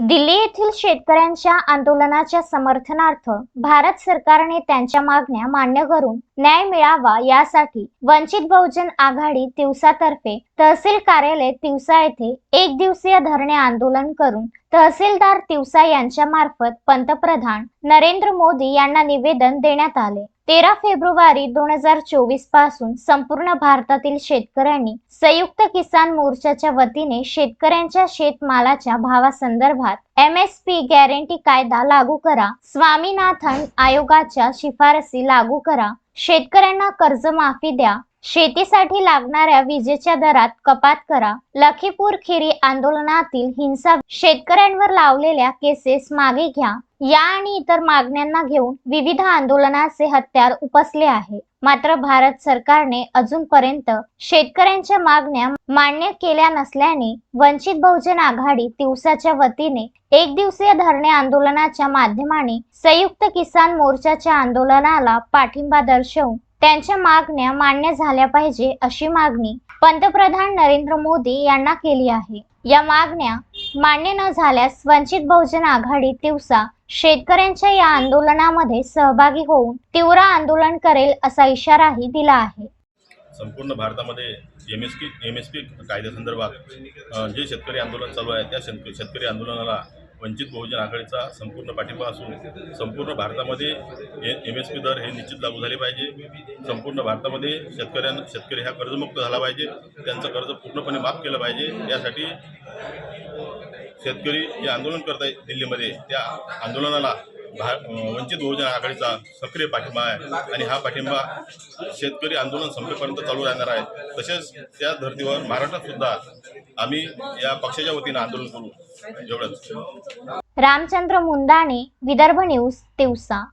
दिल्ली येथील शेतकऱ्यांच्या आंदोलनाच्या समर्थनार्थ भारत सरकारने त्यांच्या मागण्या मान्य करून न्याय मिळावा यासाठी वंचित बहुजन आघाडी तिवसातर्फे तहसील कार्यालय तिवसा येथे एक दिवसीय धरणे आंदोलन करून तहसीलदार तिवसा यांच्या मार्फत पंतप्रधान नरेंद्र मोदी यांना निवेदन देण्यात आले. तेरा फेब्रुवारी दोन हजार चोवीसपासून संपूर्ण भारतातील शेतकऱ्यांनी संयुक्त किसान मोर्चाच्या वतीने शेतकऱ्यांच्या शेतमालाच्या भावासंदर्भात एम एस पी गॅरंटी कायदा लागू करा स्वामीनाथन आयोगाच्या शिफारसी लागू करा शेतकऱ्यांना कर्जमाफी द्या शेतीसाठी लागणाऱ्या विजेच्या दरात कपात करा लखीपूर खिरी आंदोलनातील हिंसा शेतकऱ्यांवर लावलेल्या केसेस मागे घ्या या आणि इतर मागण्यांना घेऊन विविध आंदोलनाचे हत्यार उपसले आहे. मात्र भारत सरकारने अजूनपर्यंत शेतकऱ्यांच्या मागण्या मान्य केल्या नसल्याने वंचित बहुजन आघाडी दिवसाच्या वतीने एक दिवसीय धरणे आंदोलनाच्या माध्यमाने संयुक्त किसान मोर्चाच्या आंदोलनाला पाठिंबा दर्शवून त्यांच्या मागण्या मान्य झाल्या पाहिजे अशी मागणी पंतप्रधान नरेंद्र मोदी यांना केली आहे. या मागण्या मान्य न झाल्यास वंचित बहुजन आघाडी दिवसा शेतकऱ्यांच्या या आंदोलनामध्ये सहभागी होऊन तीव्र आंदोलन करेल असा इशाराही दिला आहे. संपूर्ण भारतामध्ये M S P M S P कायद्यासंदर्भात जे शेतकरी आंदोलन चालू आहे त्या शेतकरी शेतकरी आंदोलनाला वंचित बहुजन आघाडीचा संपूर्ण पाठिंबा असून संपूर्ण भारतामध्ये एम एस पी दर हे निश्चित लागू झाले पाहिजे. संपूर्ण भारतामध्ये शेतकऱ्यांना शेतकरी हा कर्जमुक्त झाला पाहिजे. त्यांचं कर्ज पूर्णपणे माफ केलं पाहिजे. यासाठी शेतकरी जे आंदोलन करत आहेत दिल्लीमध्ये. त्या आंदोलनाला भा वंचित बहुजन आघाडीचा सक्रिय पाठिंबा आहे आणि हा पाठिंबा शेतकरी आंदोलन संपेपर्यंत चालू राहणार आहे. तसेच त्या धर्तीवर महाराष्ट्रात सुद्धा आम्ही या पक्षाच्या वतीनं आंदोलन करू. एवढंच रामचंद्र मुंदाणे विदर्भ न्यूज तिवसा.